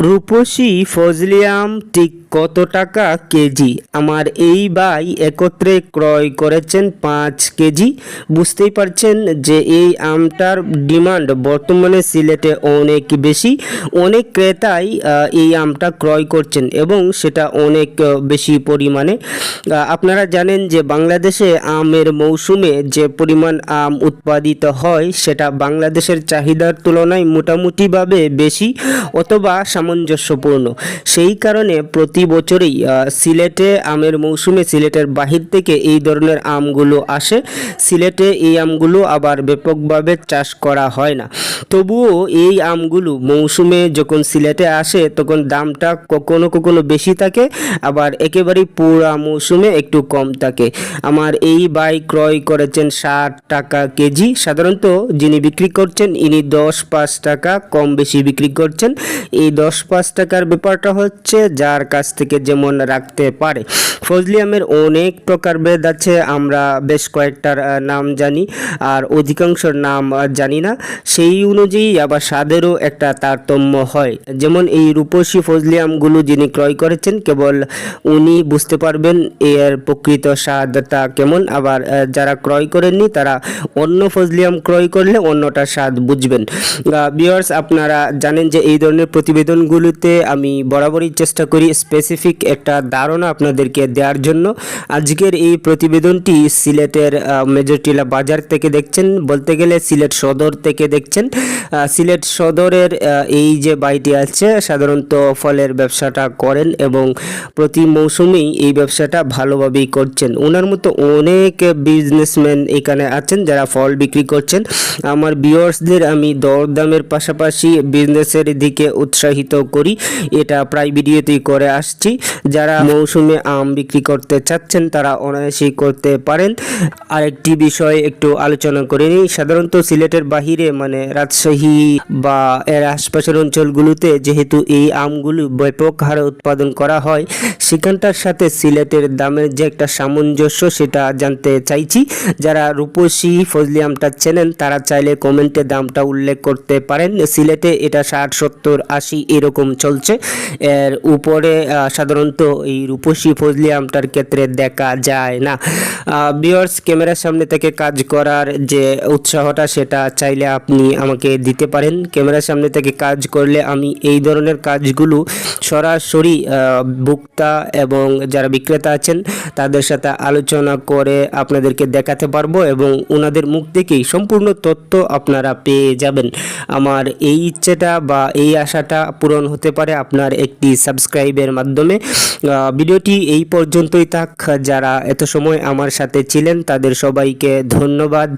রূপসী ফজলিয়াম ঠিক কত টাকা কেজি? আমার এই ভাই একত্রে ক্রয় করেছেন পাঁচ কেজি। বুঝতেই পারছেন যে এই আমটার ডিমান্ড বর্তমানে সিলেটে অনেক বেশি। অনেক ক্রেতাই এই আমটা ক্রয় করছেন এবং সেটা অনেক বেশি পরিমাণে। আপনারা জানেন যে বাংলাদেশে আমের মৌসুমে যে পরিমাণ আম উৎপাদিত হয়, সেটা বাংলাদেশের চাহিদার তুলনায় মোটামুটিভাবে বেশি অথবা সামঞ্জস্যপূর্ণ। সেই কারণে প্রতি বছরই আহ, সিলেটে আমের মৌসুমে সিলেটের বাহির থেকে এই ধরনের আমগুলো আসে। সিলেটে এই আমগুলো আবার ব্যাপকভাবে চাষ করা হয় না। তবুও এই আমগুলো মৌসুমে যখন সিলেটে আসে তখন দামটা কখনো কখনো বেশি থাকে আবার একেবারেই পুরা মৌসুমে একটু কম থাকে। আমার এই বাই ক্রয় করেছেন ষাট টাকা কেজি। সাধারণত যিনি বিক্রি করছেন ইনি দশ পাঁচ টাকা কম বেশি বিক্রি করছেন। এই দশ পাঁচ টাকার ব্যাপারটা হচ্ছে যার কাছ থেকে যেমন রাখতে পারে। ফজলি আমের অনেক প্রকারভেদ আছে, আমরা বেশ কয়েকটার নাম জানি, আর অধিকাংশর নাম জানি না। সেই অনুযায়ী আবার স্বাদেরও একটা তারতম্য হয়। যেমন এই রূপসী ফজলি আমগুলো যিনি ক্রয় করেছেন, কেবল উনি বুঝতে পারবেন এর প্রকৃত স্বাদটা কেমন। আবার যারা ক্রয় করেননি, তারা অন্য ফজলি আম ক্রয় করলে অন্যটা স্বাদ বুঝবেন। বিয়ার্স আপনারা জানেন যে এই ধরনের প্রতিবেদনগুলোতে আমি বরাবরই চেষ্টা করি স্পেসিফিক একটা ধারণা আপনাদেরকে দেওয়ার জন্য। আজকের এই প্রতিবেদনটি সিলেটের মেজরটিলা বাজার থেকে দেখছেন। বলতে গেলে সিলেট সদর থেকে দেখছেন। সিলেট সদরের এই যে বাড়িটি আছে, সাধারণত ফলের ব্যবসাটা করেন এবং প্রতি মৌসুমেই এই ব্যবসাটা ভালোভাবেই করছেন। ওনার মতো অনেক বিজনেসম্যান এখানে আছেন যারা ফল বিক্রি করছেন। আমার বিয়ার্সদের আমি দরদামের পাশাপাশি বিজনেসের দিকে উৎসাহিত করি। এটা প্রায় ভিডিওতেই করে আসছি। যারা মৌসুমে আম বিক্রি করতে চাচ্ছেন, তারা অনায়াসেই করতে পারেন। আরেকটি বিষয় একটু আলোচনা করে নিই। সাধারণত সিলেটের বাহিরে মানে রাজশাহী বা এর আশপাশের অঞ্চলগুলোতে যেহেতু এই আমগুলো ব্যাপক হারে উৎপাদন করা হয়, সেখানটার সাথে সিলেটের দামের যে একটা সামঞ্জস্য সেটা জানতে চাইছি। যারা রূপসী ফজলি আমটা চেনেন, তারা চাইলে কমেন্টে দামটা উল্লেখ করতে পারেন। সিলেটে এটা ষাট, সত্তর, আশি এরকম চলছে। এর উপরে সাধারণত এই রূপসী ফজলি আমটার ক্ষেত্রে দেখা যায় না। বিয়ার্স ক্যামেরার সামনে থেকে কাজ করার যে উৎসাহটা, সেটা চাইলে আপনি আমাকে দিতে পারেন। ক্যামেরার সামনে থেকে কাজ করলে আমি এই ধরনের কাজগুলো সরাসরি ভোক্তা এবং যারা বিক্রেতা আছেন, তাদের সাথে আলোচনা করে আপনাদেরকে দেখাতে পারব এবং ওনাদের মুখ থেকেই সম্পূর্ণ তথ্য আপনারা পেয়ে যাবেন। আমার এই ইচ্ছেটা বা এই আশাটা পূরণ হতে পারে আপনার একটি সাবস্ক্রাইবের মাধ্যমে। ভিডিওটি এই পর্যন্তই থাক। যারা এত সময় আমার সাথে ছিলেন তাদের সবাইকে ধন্যবাদ।